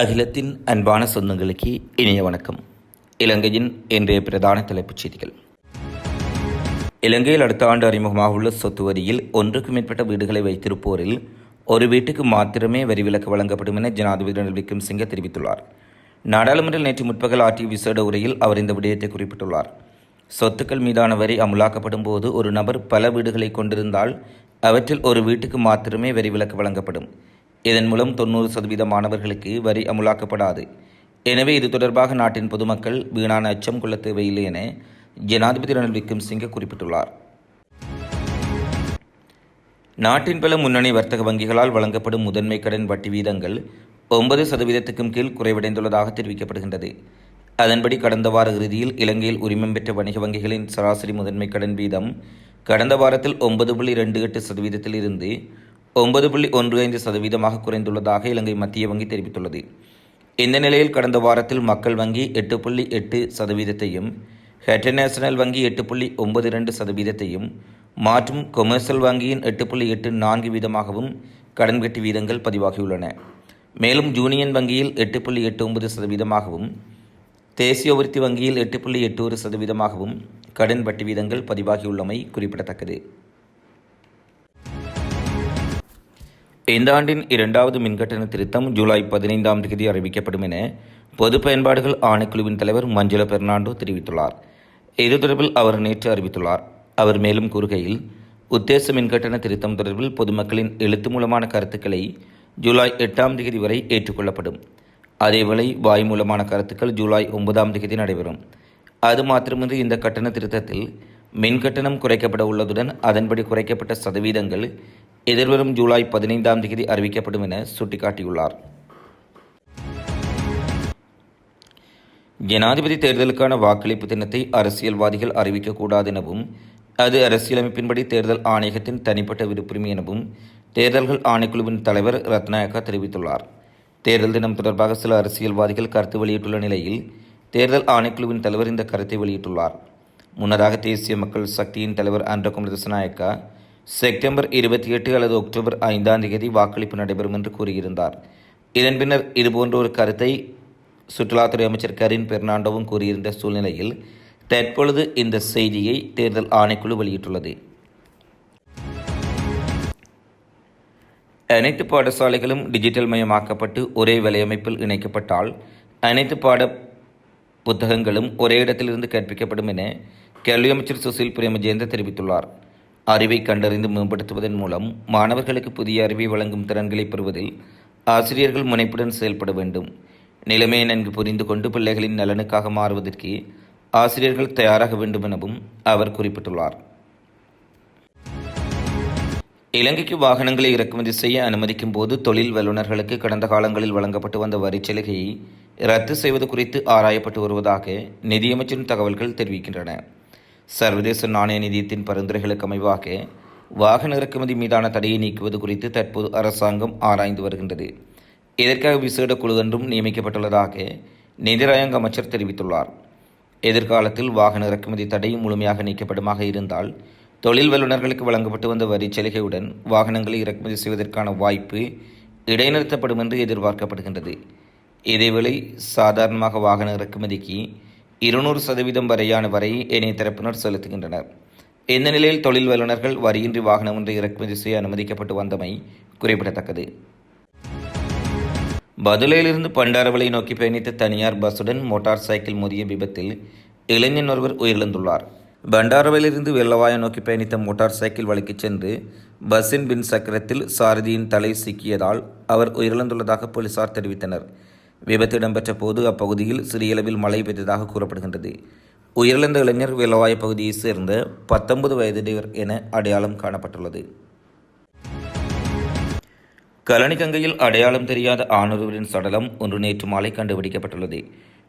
அகிலத்தின் அன்பான சொந்தங்களுக்கு இனிய வணக்கம். இலங்கையின் இன்றைய பிரதான தலைப்புச் செய்திகள். இலங்கையில் அடுத்த ஆண்டு அறிமுகமாக உள்ள சொத்து வரியில் ஒன்றுக்கு மேற்பட்ட வீடுகளை வைத்திருப்போரில் ஒரு வீட்டுக்கு மாத்திரமே வரி விலக்கு வழங்கப்படும் என ஜனாதிபதி ரணில் விக்ரமசிங்கே தெரிவித்துள்ளார். நாடாளுமன்றில் நேற்று முற்பகல் ஆற்றிய விசேட உரையில் அவர் இந்த விடயத்தை குறிப்பிட்டுள்ளார். சொத்துக்கள் மீதான வரி அமுலாக்கப்படும் போது ஒரு நபர் பல வீடுகளை கொண்டிருந்தால் அவற்றில் ஒரு வீட்டுக்கு மாத்திரமே வரி விலக்கு வழங்கப்படும். இதன் மூலம் தொண்ணூறு சதவீத மாணவர்களுக்கு வரி அமுலாக்கப்படாது. எனவே இது தொடர்பாக நாட்டின் பொதுமக்கள் வீணான அச்சம் கொள்ள தேவையில்லை என ஜனாதிபதி ரணில் விக்ரமசிங்கே குறிப்பிட்டுள்ளார். நாட்டின் பல முன்னணி வர்த்தக வங்கிகளால் வழங்கப்படும் முதன்மை கடன் வட்டி வீதங்கள் ஒன்பது சதவீதத்துக்கும் கீழ் குறைவடைந்துள்ளதாக தெரிவிக்கப்படுகின்றது. அதன்படி கடந்த வார இறுதியில் இலங்கையில் உரிமம் பெற்ற வணிக வங்கிகளின் சராசரி முதன்மை கடன் வீதம் கடந்த வாரத்தில் ஒன்பது புள்ளி ரெண்டு எட்டு சதவீதத்தில் இருந்து ஒன்பது புள்ளி ஒன்று ஐந்து சதவீதமாக குறைந்துள்ளதாக இலங்கை மத்திய வங்கி தெரிவித்துள்ளது. இந்த நிலையில் கடந்த வாரத்தில் மக்கள் வங்கி எட்டு புள்ளி எட்டு சதவீதத்தையும் ஹெட்டன் நேஷனல் வங்கி எட்டு புள்ளி ஒன்பது இரண்டு சதவீதத்தையும் மற்றும் கொமர்ஷியல் வங்கியின் எட்டு புள்ளி எட்டு நான்கு வீதமாகவும் கடன் வெட்டி வீதங்கள் பதிவாகியுள்ளன. மேலும் யூனியன் வங்கியில் எட்டு புள்ளி எட்டு ஒன்பது சதவீதமாகவும் தேசிய விருத்தி வங்கியில் எட்டு புள்ளி எட்டு ஒரு சதவீதமாகவும் கடன் வட்டி வீதங்கள் பதிவாகியுள்ளமை குறிப்பிடத்தக்கது. இந்த ஆண்டின் இரண்டாவது மின்கட்டண திருத்தம் ஜூலை பதினைந்தாம் தேதி அறிவிக்கப்படும் என பொது பயன்பாடுகள் ஆணைக்குழுவின் தலைவர் மஞ்சுள பெர்னாண்டோ தெரிவித்துள்ளார். இது தொடர்பில் அவர் நேற்று அறிவித்துள்ளார். அவர் மேலும் கூறுகையில் உத்தேச மின்கட்டண திருத்தம் தொடர்பில் பொதுமக்களின் எழுத்து மூலமான கருத்துக்களை ஜூலை எட்டாம் தேதி வரை ஏற்றுக்கொள்ளப்படும். அதேவேளை வாய் மூலமான கருத்துக்கள் ஜூலை ஒன்பதாம் தேதி நடைபெறும். அது மாத்திரமின்றி இந்த கட்டண திருத்தத்தில் மின் கட்டணம் குறைக்கப்பட உள்ளதுடன் அதன்படி குறைக்கப்பட்ட சதவீதங்கள் எதிர்வரும் ஜூலை பதினைந்தாம் தேதி அறிவிக்கப்படும் என சுட்டிக்காட்டியுள்ளார். ஜனாதிபதி தேர்தலுக்கான வாக்களிப்பு தினத்தை அரசியல்வாதிகள் அறிவிக்கக்கூடாது எனவும் அது அரசியலமைப்பின்படி தேர்தல் ஆணையகத்தின் தனிப்பட்ட விருப்புரிமை எனவும் தேர்தல்கள் ஆணைக்குழுவின் தலைவர் ரத்நாயக்கா தெரிவித்துள்ளார். தேர்தல் தினம் தொடர்பாக சில அரசியல்வாதிகள் கருத்து வெளியிட்டுள்ள நிலையில் தேர்தல் ஆணைக்குழுவின் தலைவர் இந்த கருத்தை வெளியிட்டுள்ளார். முன்னதாக தேசிய மக்கள் சக்தியின் தலைவர் ஆண்ட்ரகுமர் திசநாயக்கா செப்டம்பர் இருபத்தி எட்டு அல்லது அக்டோபர் ஐந்தாம் தேதி வாக்களிப்பு நடைபெறும் என்று கூறியிருந்தார். இதன் பின்னர் இதுபோன்ற ஒரு கருத்தை சுற்றுலாத்துறை அமைச்சர் கரின் பெர்னாண்டோவும் கூறியிருந்த சூழ்நிலையில் தற்பொழுது இந்த செய்தியை தேர்தல் ஆணைக்குழு வெளியிட்டுள்ளது. அனைத்து பாடசாலைகளும் டிஜிட்டல் மயமாக்கப்பட்டு ஒரே வலையமைப்பில் இணைக்கப்பட்டால் அனைத்து பாட புத்தகங்களும் ஒரே இடத்திலிருந்து கற்பிக்கப்படும் என கல்வி அமைச்சர் சுசில் பிரேமஜேந்தர் தெரிவித்துள்ளார். அறிவை கண்டறிந்து மேம்படுத்துவதன் மூலம் மாணவர்களுக்கு புதிய அறிவை வழங்கும் திறன்களை பெறுவதில் ஆசிரியர்கள் முனைப்புடன் செயல்பட வேண்டும். நிலைமையை நன்கு புரிந்து கொண்டு பிள்ளைகளின் நலனுக்காக மாறுவதற்கு ஆசிரியர்கள் தயாராக வேண்டும் எனவும் அவர் குறிப்பிட்டுள்ளார். இலங்கைக்கு வாகனங்களை இறக்குமதி செய்ய அனுமதிக்கும் போது தொழில் வல்லுநர்களுக்கு கடந்த காலங்களில் வழங்கப்பட்டு வந்த வரிச்சலுகையை ரத்து செய்வது குறித்து ஆராயப்பட்டு வருவதாக நிதியமைச்சரின் தகவல்கள் தெரிவிக்கின்றன. சர்வதேச நாணய நிதியத்தின் பரிந்துரைகளுக்கு அமைவாக வாகன இறக்குமதி மீதான தடையை நீக்குவது குறித்து தற்போது அரசாங்கம் ஆராய்ந்து வருகின்றது. இதற்காக விசேட குழு ஒன்றும் நியமிக்கப்பட்டுள்ளதாக நிதிராயங்க அமைச்சர் தெரிவித்துள்ளார். எதிர்காலத்தில் வாகன இறக்குமதி தடை முழுமையாக நீக்கப்படுமாக இருந்தால் தொழில் வல்லுநர்களுக்கு வழங்கப்பட்டு வந்த வரி சலுகையுடன் வாகனங்களை இறக்குமதி செய்வதற்கான வாய்ப்பு இடைநிறுத்தப்படும் என்று எதிர்பார்க்கப்படுகின்றது. இதேவேளை சாதாரணமாக வாகன இறக்குமதிக்கு இருநூறு சதவீதம் வரையான வரை ஏனைய தரப்பினர் செலுத்துகின்றனர். இந்த நிலையில் தொழில் வல்லுநர்கள் வரியின்றி வாகனம் ஒன்றை இறக்குமதி செய்ய அனுமதிக்கப்பட்டு வந்தமை குறிப்பிடத்தக்கது. பதுலையிலிருந்து பண்டாரவளை நோக்கி பயணித்த தனியார் பஸ்ஸுடன் மோட்டார் சைக்கிள் மோதிய விபத்தில் இளைஞன் ஒருவர் உயிரிழந்துள்ளார். பண்டாரவையிலிருந்து வெள்ளவாய நோக்கி பயணித்த மோட்டார் சைக்கிள் வழிக்கு சென்று பஸ்ஸின் பின் சக்கரத்தில் சாரதியின் தலை சிக்கியதால் அவர் உயிரிழந்துள்ளதாக போலீசார் தெரிவித்தனர். விபத்து இடம்பெற்ற போது அப்பகுதியில் சிறியளவில் மழை பெய்ததாக கூறப்படுகின்றது. உயிரிழந்த இளைஞர் வெள்ளவாய பகுதியைச் சேர்ந்த பத்தொன்பது வயதுடையவர் என அடையாளம் காணப்பட்டுள்ளது. கலனிகங்கையில் அடையாளம் தெரியாத ஆணொருவரின் சடலம் ஒன்று நேற்று மாலை கண்டுபிடிக்கப்பட்டுள்ளது.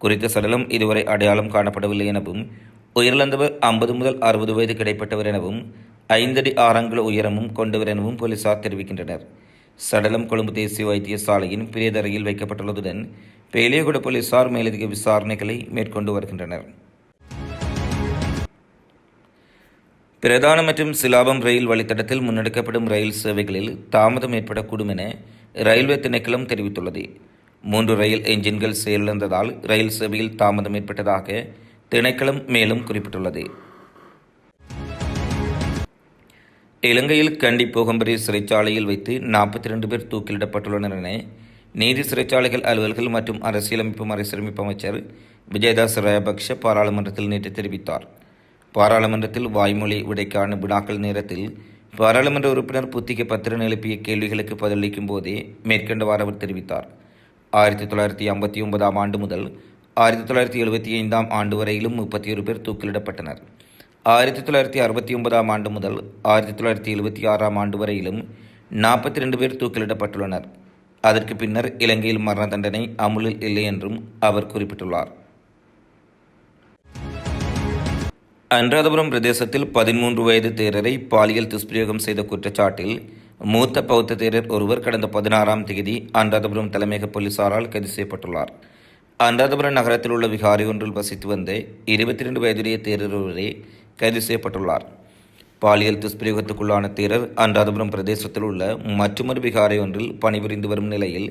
குறித்த சடலம் இதுவரை அடையாளம் காணப்படவில்லை எனவும் உயிரிழந்தவர் ஐம்பது முதல் அறுபது வயது கிடைப்பட்டவர் எனவும் ஐந்தடி ஆறங்குல உயரமும் கொண்டவர் எனவும் போலீசார் தெரிவிக்கின்றனர். சடலம் கொழும்பு தேசிய வைத்தியசாலையின் பிரேதரையில் வைக்கப்பட்டுள்ளதுடன் பேலியகுட போலீசார் மேலதிக விசாரணைகளை மேற்கொண்டு வருகின்றனர். பிரதான மற்றும் சிலாபம் ரயில் வழித்தடத்தில் முன்னெடுக்கப்படும் ரயில் சேவைகளில் தாமதம் ஏற்படக்கூடும் என ரயில்வே திணைக்களம் தெரிவித்துள்ளது. மூன்று ரயில் என்ஜின்கள் செயலிழந்ததால் ரயில் சேவையில் தாமதம் ஏற்பட்டதாக திணைக்களம் மேலும் குறிப்பிட்டுள்ளது. இலங்கையில் கண்டி போகம்பரி சிறைச்சாலையில் வைத்து நாற்பத்தி ரெண்டு பேர் தூக்கிலிடப்பட்டுள்ளனர் என நீதி சிறைச்சாலைகள் அலுவல்கள் மற்றும் அரசியலமைப்பு மறுசீரமைப்பு அமைச்சர் விஜயதாஸ் ராயபக்ஷ பாராளுமன்றத்தில் நேற்று தெரிவித்தார். பாராளுமன்றத்தில் வாய்மொழி விடைக்கான வினாக்கள் நேரத்தில் பாராளுமன்ற உறுப்பினர் புத்திக பத்திரன் எழுப்பிய கேள்விகளுக்கு பதிலளிக்கும் போதே மேற்கண்டவாறு அவர் தெரிவித்தார். ஆயிரத்தி தொள்ளாயிரத்தி ஐம்பத்தி ஒன்பதாம் ஆண்டு முதல் ஆயிரத்தி தொள்ளாயிரத்தி எழுபத்தி ஐந்தாம் ஆண்டு வரையிலும் முப்பத்தி ஒரு பேர் தூக்கிலிடப்பட்டனர். ஆயிரத்தி தொள்ளாயிரத்தி அறுபத்தி ஒன்பதாம் ஆண்டு முதல் ஆயிரத்தி தொள்ளாயிரத்தி எழுபத்தி ஆறாம் ஆண்டு வரையிலும் நாற்பத்தி ரெண்டு பேர் தூக்கிலிடப்பட்டுள்ளனர். அதற்கு பின்னர் இலங்கையில் மரண தண்டனை அமுலில் இல்லை என்றும் அவர் குறிப்பிட்டுள்ளார். அனுராதபுரம் பிரதேசத்தில் பதிமூன்று வயது தேரரை பாலியல் துஷ்பிரயோகம் செய்த குற்றச்சாட்டில் மூத்த பௌத்த தேரர் ஒருவர் கடந்த பதினாறாம் தேதி அனுராதபுரம் தலைமையக போலீசாரால் கைது செய்யப்பட்டுள்ளார். அனுராதபுரம் நகரத்தில் உள்ள விகாரி ஒன்றில் வசித்து வந்த இருபத்தி ரெண்டு வயதுடைய தேரர் ஒருவரே கைது செய்யப்பட்டுள்ளார். பாலியல் துஷ்பிரயோகத்துக்குள்ளான தேரர் அனுராதபுரம் பிரதேசத்தில் உள்ள மற்றொரு விகாரை ஒன்றில் பணிபுரிந்து வரும் நிலையில்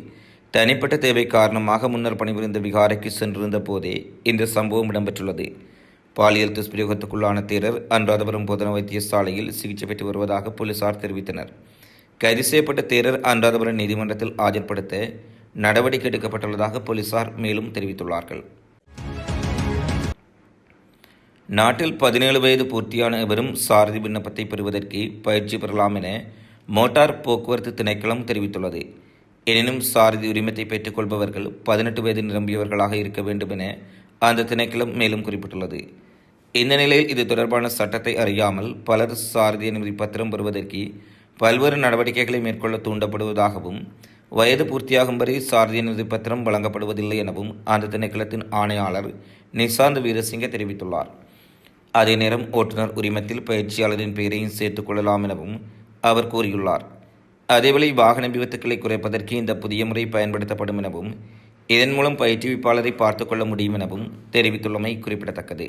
தனிப்பட்ட தேவை காரணமாக முன்னர் பணிபுரிந்த விகாரைக்கு சென்றிருந்த போதே இந்த சம்பவம் இடம்பெற்றுள்ளது. பாலியல் துஷ்பிரயோகத்துக்குள்ளான தேரர் அனுராதபுரம் போதன வைத்தியசாலையில் சிகிச்சை பெற்று வருவதாக போலீசார் தெரிவித்தனர். கைது செய்யப்பட்ட தேரர் அனுராதபுரம் நீதிமன்றத்தில் ஆஜர்படுத்த நடவடிக்கை எடுக்கப்பட்டுள்ளதாக போலீசார் மேலும் தெரிவித்துள்ளார்கள். நாட்டில் பதினேழு வயது பூர்த்தியான எவரும் சாரதி விண்ணப்பத்தை பெறுவதற்கு பயிற்சி பெறலாம் என மோட்டார் போக்குவரத்து திணைக்களம் தெரிவித்துள்ளது. எனினும் சாரதி உரிமத்தை பெற்றுக்கொள்பவர்கள் பதினெட்டு வயது நிரம்பியவர்களாக இருக்க வேண்டும் என அந்த திணைக்களம் மேலும் குறிப்பிட்டுள்ளது. இந்த நிலையில் இது தொடர்பான சட்டத்தை அறியாமல் பலர் சாரதி அனுமதி பத்திரம் பெறுவதற்கு பல்வேறு நடவடிக்கைகளை மேற்கொள்ள தூண்டப்படுவதாகவும் வயது பூர்த்தியாகும் வரை சாரதி அனுமதி பத்திரம் வழங்கப்படுவதில்லை எனவும் அந்த திணைக்களத்தின் ஆணையாளர் நிசாந்த் வீரசிங்க தெரிவித்துள்ளார். அதே நேரம் ஓட்டுநர் உரிமத்தில் பயிற்சியாளரின் பெயரையும் சேர்த்துக் கொள்ளலாம் எனவும் அவர் கூறியுள்ளார். அதேவேளை வாகன விபத்துக்களை குறைப்பதற்கு இந்த புதிய முறை பயன்படுத்தப்படும் எனவும் இதன் மூலம் பயிற்றுவிப்பாளரை பார்த்துக் கொள்ள முடியும் எனவும் தெரிவித்துள்ளமை குறிப்பிடத்தக்கது.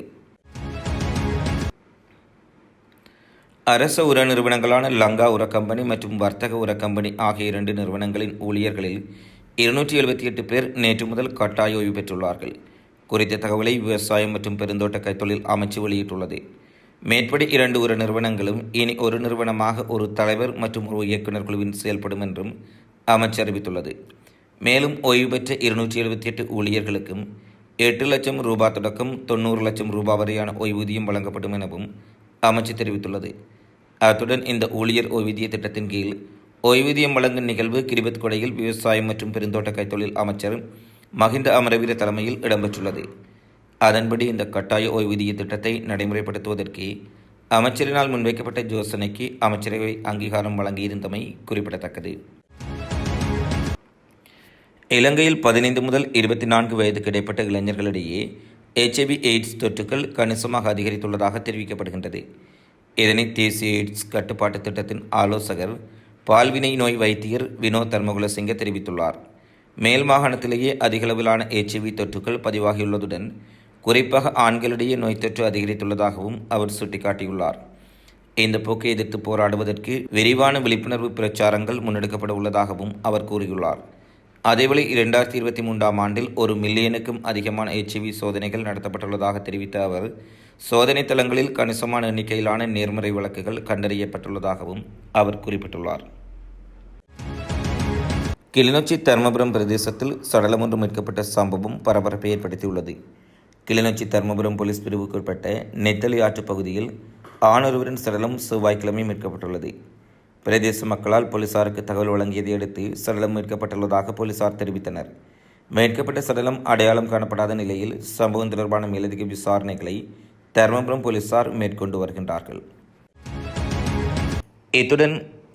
அரச உர நிறுவனங்களான லங்கா உர கம்பெனி மற்றும் வர்த்தக உர கம்பெனி ஆகிய இரண்டு நிறுவனங்களின் ஊழியர்களில் இருநூற்றி எழுபத்தி எட்டு பேர் நேற்று முதல் கட்டாய ஓய்வு பெற்றுள்ளார்கள். குறித்த தகவலை விவசாயம் மற்றும் பெருந்தோட்ட கைத்தொழில் அமைச்சு வெளியிட்டுள்ளது. மேற்படி இரண்டு உர நிறுவனங்களும் இனி ஒரு நிறுவனமாக ஒரு தலைவர் மற்றும் ஒரு இயக்குநர் குழுவின் செயல்படும் என்றும் அமைச்சு அறிவித்துள்ளது. மேலும் ஓய்வு பெற்ற இருநூற்றி எழுபத்தி எட்டு ஊழியர்களுக்கும் எட்டு லட்சம் ரூபாய் தொடக்கம் தொண்ணூறு லட்சம் ரூபாய் வரையான ஓய்வூதியம் வழங்கப்படும் எனவும் அமைச்சு தெரிவித்துள்ளது. அத்துடன் இந்த ஊழியர் ஓய்வூதிய திட்டத்தின் கீழ் ஓய்வூதியம் வழங்கும் நிகழ்வு கிரிபத் கொடையில் விவசாயம் மற்றும் பெருந்தோட்ட கைத்தொழில் அமைச்சர் மஹிந்த அமரவீர தலைமையில் இடம்பெற்றுள்ளது. அதன்படி இந்த கட்டாய ஓய்வூதிய திட்டத்தை நடைமுறைப்படுத்துவதற்கு அமைச்சரினால் முன்வைக்கப்பட்ட யோசனைக்கு அமைச்சரவை அங்கீகாரம் வழங்கியிருந்தமை குறிப்பிடத்தக்கது. இலங்கையில் பதினைந்து முதல் இருபத்தி நான்கு வயதுக்கு இடைப்பட்ட இளைஞர்களிடையே எச்ஐவி எய்ட்ஸ் தொற்றுக்கள் கணிசமாக அதிகரித்துள்ளதாக தெரிவிக்கப்படுகின்றது. இதனை தேசிய எய்ட்ஸ் கட்டுப்பாட்டு திட்டத்தின் ஆலோசகர் பால்வினை நோய் வைத்தியர் வினோத் தர்மகுலசிங்க தெரிவித்துள்ளார். மேல் மாகாணத்திலேயே அதிகளவிலான எச்ஐவி தொற்றுக்கள் பதிவாகியுள்ளதுடன் குறிப்பாக ஆண்களிடையே நோய் தொற்று அதிகரித்துள்ளதாகவும் அவர் சுட்டிக்காட்டியுள்ளார். இந்த போக்கை எதிர்த்து போராடுவதற்கு விரிவான விழிப்புணர்வு பிரச்சாரங்கள் முன்னெடுக்கப்பட உள்ளதாகவும் அவர் கூறியுள்ளார். அதேவேளை இரண்டாயிரத்தி இருபத்தி மூன்றாம் ஆண்டில் ஒரு மில்லியனுக்கும் அதிகமான எச்ஐவி சோதனைகள் நடத்தப்பட்டுள்ளதாக தெரிவித்த அவர் சோதனை தளங்களில் கணிசமான எண்ணிக்கையிலான நேர்மறை வழக்குகள் கண்டறியப்பட்டுள்ளதாகவும் அவர் குறிப்பிட்டுள்ளார். கிளிநொச்சி தர்மபுரம் பிரதேசத்தில் சடலம் ஒன்று மீட்கப்பட்ட சம்பவம் பரபரப்பை ஏற்படுத்தியுள்ளது. கிளிநொச்சி தர்மபுரம் போலீஸ் பிரிவுக்குட்பட்ட நெத்தலி ஆற்று பகுதியில் ஆணொருவரின் சடலம் செவ்வாய்க்கிழமை மீட்கப்பட்டுள்ளது. பிரதேச மக்களால் போலீசாருக்கு தகவல் வழங்கியதை அடுத்து சடலம் மீட்கப்பட்டுள்ளதாக போலீசார் தெரிவித்தனர். மீட்கப்பட்ட சடலம் அடையாளம் காணப்படாத நிலையில் சம்பவம் தொடர்பான மேலதிக விசாரணைகளை தர்மபுரம் போலீசார் மேற்கொண்டு வருகின்றார்கள். இத்துடன்